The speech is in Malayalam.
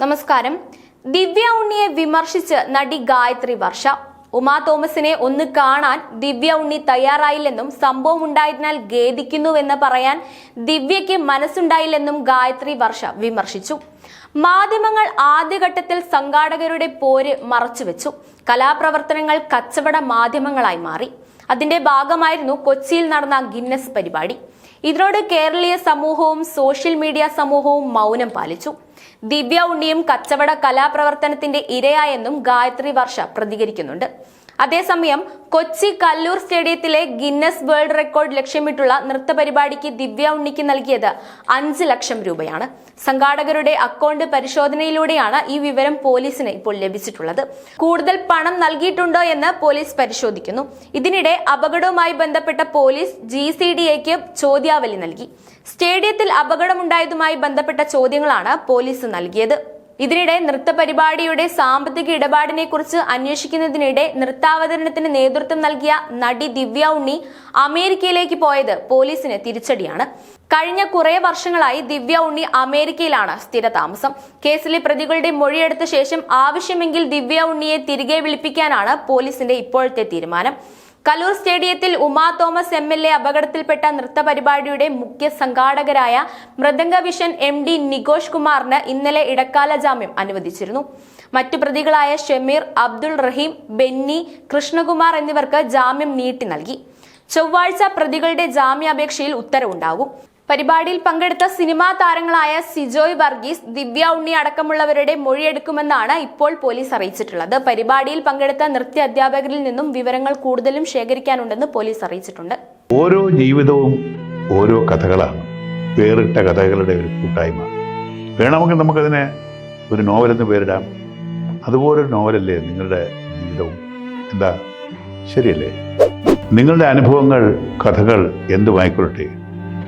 നമസ്കാരം. ദിവ്യ ഉണ്ണിയെ വിമർശിച്ച് നടി ഗായത്രി വർഷ. ഉമാ തോമസിനെ ഒന്ന് കാണാൻ ദിവ്യ ഉണ്ണി തയ്യാറായില്ലെന്നും സംഭവം ഉണ്ടായതിനാൽ ഖേദിക്കുന്നുവെന്ന് പറയാൻ ദിവ്യയ്ക്ക് മനസ്സുണ്ടായില്ലെന്നും ഗായത്രി വർഷ വിമർശിച്ചു. മാധ്യമങ്ങൾ ആദ്യഘട്ടത്തിൽ സംഘാടകരുടെ പോര് മറച്ചുവെച്ചു. കലാപ്രവർത്തനങ്ങൾ കച്ചവട മാധ്യമങ്ങളായി മാറി. അതിന്റെ ഭാഗമായിരുന്നു കൊച്ചിയിൽ നടന്ന ഗിന്നസ് പരിപാടി. ഇതിനോട് കേരളീയ സമൂഹവും സോഷ്യൽ മീഡിയ സമൂഹവും മൗനം പാലിച്ചു. ദിവ്യ ഉണ്ണിയും കച്ചവട കലാപ്രവർത്തനത്തിന്റെ ഇരയായെന്നും ഗായത്രി വർഷ പ്രതികരിക്കുന്നുണ്ട്. അതേസമയം കൊച്ചി കല്ലൂർ സ്റ്റേഡിയത്തിലെ ഗിന്നസ് വേൾഡ് റെക്കോർഡ് ലക്ഷ്യമിട്ടുള്ള നൃത്ത പരിപാടിക്ക് ദിവ്യ ഉണ്ണിക്ക് നൽകിയത് അഞ്ച് ലക്ഷം രൂപയാണ്. സംഘാടകരുടെ അക്കൗണ്ട് പരിശോധനയിലൂടെയാണ് ഈ വിവരം പോലീസിന് ഇപ്പോൾ ലഭിച്ചിട്ടുള്ളത്. കൂടുതൽ പണം നൽകിയിട്ടുണ്ടോ എന്ന് പോലീസ് പരിശോധിക്കുന്നു. ഇതിനിടെ അപകടവുമായി ബന്ധപ്പെട്ട പോലീസ് ജി സി ഡി എക്ക് ചോദ്യാവലി നൽകി. സ്റ്റേഡിയത്തിൽ അപകടമുണ്ടായതുമായി ബന്ധപ്പെട്ട ചോദ്യങ്ങളാണ് പോലീസ് നൽകിയത്. ഇതിനിടെ നൃത്ത പരിപാടിയുടെ സാമ്പത്തിക ഇടപാടിനെ കുറിച്ച് അന്വേഷിക്കുന്നതിനിടെ നൃത്താവതരണത്തിന് നേതൃത്വം നൽകിയ നടി ദിവ്യ ഉണ്ണി അമേരിക്കയിലേക്ക് പോയത് പോലീസിന് തിരിച്ചടിയാണ്. കഴിഞ്ഞ കുറെ വർഷങ്ങളായി ദിവ്യ ഉണ്ണി അമേരിക്കയിലാണ് സ്ഥിര താമസം കേസിലെ പ്രതികളുടെ മൊഴിയെടുത്ത ശേഷം ആവശ്യമെങ്കിൽ ദിവ്യ ഉണ്ണിയെ തിരികെ വിളിപ്പിക്കാനാണ് പോലീസിന്റെ ഇപ്പോഴത്തെ തീരുമാനം. കലൂർ സ്റ്റേഡിയത്തിൽ Uma Thomas M L A അപകടത്തിൽപ്പെട്ട നൃത്ത പരിപാടിയുടെ മുഖ്യ സംഘാടകരായ Mridanga vision M D Nikosh കുമാറിന് ഇന്നലെ ഇടക്കാല ജാമ്യം അനുവദിച്ചിരുന്നു. മറ്റു പ്രതികളായ ഷമീർ അബ്ദുൾ റഹീം ബെന്നി കൃഷ്ണകുമാർ എന്നിവർക്ക് ജാമ്യം നീട്ടി നൽകി. ചൊവ്വാഴ്ച പ്രതികളുടെ ജാമ്യാപേക്ഷയിൽ ഉത്തരവുണ്ടാകും. പരിപാടിയിൽ പങ്കെടുത്ത സിനിമാ താരങ്ങളായ സിജോയ് വർഗീസ് ദിവ്യ ഉണ്ണി അടക്കമുള്ളവരുടെ മൊഴിയെടുക്കുമെന്നാണ് ഇപ്പോൾ പോലീസ് അറിയിച്ചിട്ടുള്ളത്. പരിപാടിയിൽ പങ്കെടുത്ത നൃത്യ അധ്യാപകരിൽ നിന്നും വിവരങ്ങൾ കൂടുതലും ശേഖരിക്കാനുണ്ടെന്ന് പോലീസ് അറിയിച്ചിട്ടുണ്ട്. ഓരോ ജീവിതവും ഓരോ കഥകളാണ്. വേറിട്ട കഥകളുടെ ഒരു കൂട്ടായ്മ. വേണമെങ്കിൽ നമുക്കതിനെ ഒരു നോവലെന്ന് പേരിടാം. അതുപോലൊരു നോവലല്ലേ നിങ്ങളുടെ ജീവിതവും? എന്താ? ശരിയല്ലേ? നിങ്ങളുടെ അനുഭവങ്ങൾ കഥകൾ എന്തുമായിക്കൊള്ളട്ടെ?